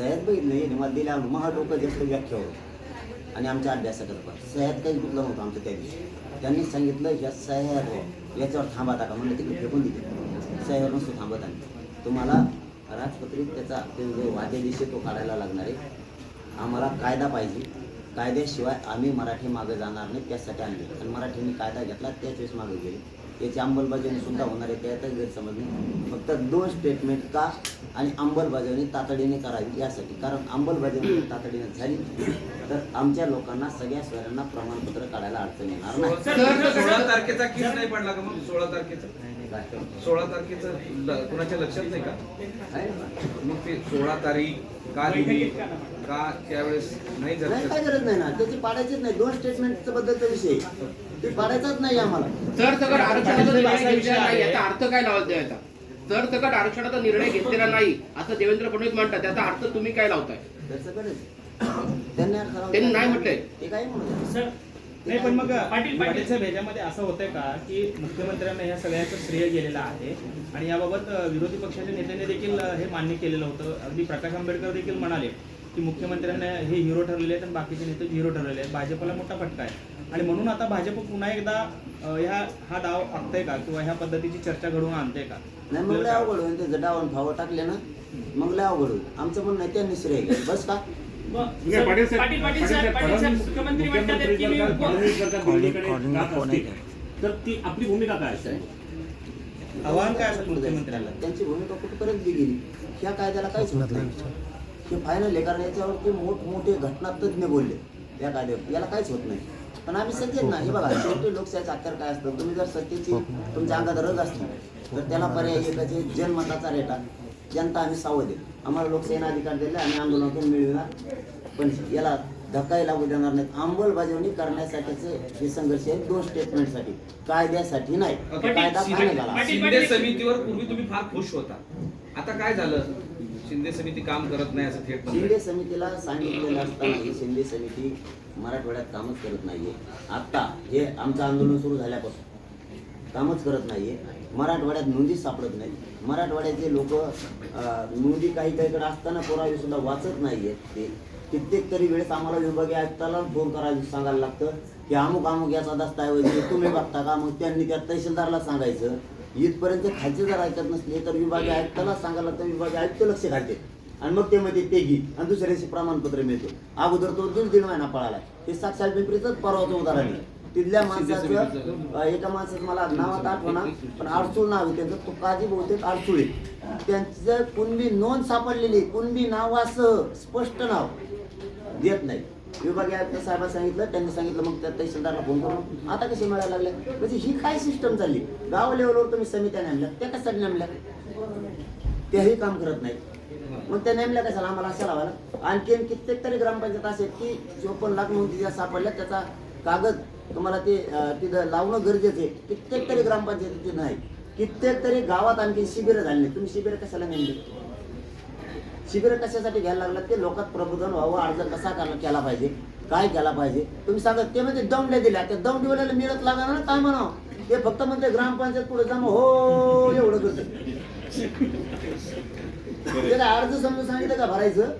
सह्यात बघितलं हे मला दिल्या महा डोकं जास्त होतं आणि आमच्या अभ्यासाकडे पण. सह्यात काही कुठलं नव्हतं आमचं त्या दिवशी. त्यांनी सांगितलं ह्या सह्या हो. याच्यावर थांबा टाका. म्हणलं तिकडे फेकून दिले सह्यावर नसतो थांबत आम्ही. तुम्हाला राजपत्रित त्याचा जो वाद्यादिशी तो काढायला लागणार आहे आम्हाला कायदा पाहिजे. कायद्याशिवाय आम्ही मराठी मागं जाणार नाही त्यासाठी आणले आणि मराठीने कायदा घेतला त्याच वेळेस मागे गेले. याची अंमलबजावणी सुद्धा होणार आहे त्यातच गैरसमज नाही. फक्त दोन स्टेटमेंट का आणि अंमलबजावणी तातडीने करावी यासाठी. कारण अंमलबजावणी तातडीने झाली तर आमच्या लोकांना सगळ्या स्वरांना प्रमाणपत्र काढायला अडचण येणार नाही. सोळा तारखेचा किस नाही पडला का मग? सोळा तारखेचा? सोळा तारखेचं कुणाच्या लक्षात नाही का? मग ते सोळा तारीख का दिली? का त्यावेळेस नाही काय गरज नाही ना. त्याची पाडायचीच नाही. दोन स्टेटमेंटचा बद्दलचा विषय. ते पाडायचाच नाही आम्हाला. तर सकट आरक्षणाचा निर्णय घेतलेला नाही याचा अर्थ काय लावत द्यायचा तर सकट आरक्षणाचा निर्णय घेतलेला नाही असं देवेंद्र फडणवीस म्हणतात. त्याचा अर्थ तुम्ही काय लावताय? त्यांनी नाही म्हटलंय. ते काय नाही. पण मग पाटील पाटील साहेब ह्याच्यामध्ये असं होतंय का की मुख्यमंत्र्यांना ह्या सगळ्याचं श्रेय गेलेलं आहे आणि याबाबत विरोधी पक्षाच्या नेत्यांनी देखील हे मान्य केलेलं होतं. अगदी प्रकाश आंबेडकर देखील म्हणाले की मुख्यमंत्र्यांना हे हिरो ठरलेले आहेत आणि बाकीचे नेते हिरो ठरलेले आहेत. भाजपला मोठा फटका आहे. आणि म्हणून आता भाजप पुन्हा एकदा ह्या हा डाव आखतंय का? किंवा ह्या पद्धतीची चर्चा घडवून आणते का? नाही मग लय अवघड होईल. ते जटावून फावं टाकले ना मग लय अवघड होईल. आमचं म्हणणं आहे त्यांनी श्रेय घ्या बस का? पाटील पाटील साहेब पाटील साहेब मुख्यमंत्री म्हणतात मी तर ती आपली भूमिका काय असेल? आव्हान काय असेल मुख्यमंत्र्यांना त्यांची भूमिका कुठपर्यंत गेली ह्या कायद्याला काहीच होत नाही. हे फायनल आहे कारण याच्यावरती मोठमोठे घटनातज्ञ बोलले. या कायद्यावर याला काहीच होत नाही. पण आम्ही सज्जन ना हे बघा शेवटी लोकशाहीचा अत्यार काय असतं? तुम्ही जर सत्तेची तुमच्या अंगात रग असली तर त्याला पर्याय एकाचे जनमताचा रेटा. जनता आम्ही सावध आहे आम्हाला लोकशाहीने अधिकार दिले आम्ही आंदोलनातून मिळविणार पण याला धक्काही लागू देणार नाहीत. अंमलबजावणी करण्यासाठीचे हे संघर्ष आहे दोन स्टेटमेंटसाठी कायद्यासाठी नाही. कायदा झाला समितीवर पूर्वी तुम्ही फार खुश होता. आता काय झालं? शिंदे समिती काम करत नाही असं थेट. शिंदे समितीला सांगितलेलं असताना ही शिंदे समिती मराठवाड्यात कामच करत नाहीये. आता हे आमचं आंदोलन सुरू झाल्यापासून कामच करत नाहीये. मराठवाड्यात नोंदी सापडत नाही. मराठवाड्याचे लोक नोंदी काही काहीकडे असताना पुरावे सुद्धा वाचत नाहीये ते. कित्येक तरी वेळेस आम्हाला विभागीय आयुक्ताला फोन करायला सांगायला लागतं की अमुक अमुक याचा दस्ताऐवज तुम्ही बघता का? मग त्यांनी त्या तहसीलदारला सांगायचं इथपर्यंत खालचे जर ऐकत नसले तर विभागीय आयुक्ताला सांगायला लागतं विभागीय आयुक्त लक्ष घालते. आणि मग ते मध्ये ते घे आणि दुसऱ्या दिवशी प्रमाणपत्र मिळते. अगोदर तो दीड दीड महिना पळाला. हे साक्षात पिंपरीच परवाचं उदाहरण आहे. तिथल्या माणसाचं एका माणसाचं मला नावात आठवणा पण अडचूळ नाव आहे त्यांचं. तो काजी बहुतेक अडचुळे त्यांचं कुणबी नोंद सापडलेली कुणबी नावासह स्पष्ट नाव देत नाही. विभागीय आयुक्त साहेबांनी सांगितलं त्यांनी सांगितलं मग त्या तहसीलदारला फोन करून आता कसे मिळायला लागले म्हणजे ही काय सिस्टम चालली गाव लेवलवर तुम्ही समित्या नेमल्या त्या कशासाठी नेमल्या? त्याही काम करत नाही मग त्या नेमल्या कशाला? आम्हाला असं लावायला आणखीन कित्येक तरी ग्रामपंचायत असे की चोपन्न लाख म्हणून ज्या सापडल्या त्याचा कागद तुम्हाला ते तिथं लावणं गरजेचं आहे. कित्येक तरी ग्रामपंचायती नाही. कित्येक तरी गावात आणखी शिबिरं झाली तुम्ही शिबिरं कशाला नेमली? शिबिर कशासाठी घ्यायला लागलं ते लोकात प्रबोधन व्हावं अर्ज कसा करा- केला पाहिजे? काय केला पाहिजे? तुम्ही सांगा ते म्हणजे दमले दिल्या. त्या दमडीवाल्याला मिळत लागणार ना काय म्हणावं? ते फक्त म्हणते ग्रामपंचायत पुढे जाऊन हो एवढं करत त्याला अर्ज समजून सांगितलं का भरायचं?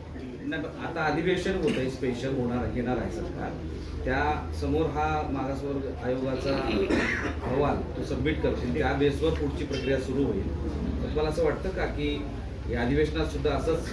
आता अधिवेशन होत आहे स्पेशल होणार घेणार आहे सरकार. त्या समोर हा मागासवर्ग आयोगाचा अहवाल तो सबमिट करतील त्या बेसवर पुढची प्रक्रिया सुरू होईल. तर असं वाटतं का की या अधिवेशनात सुद्धा असंच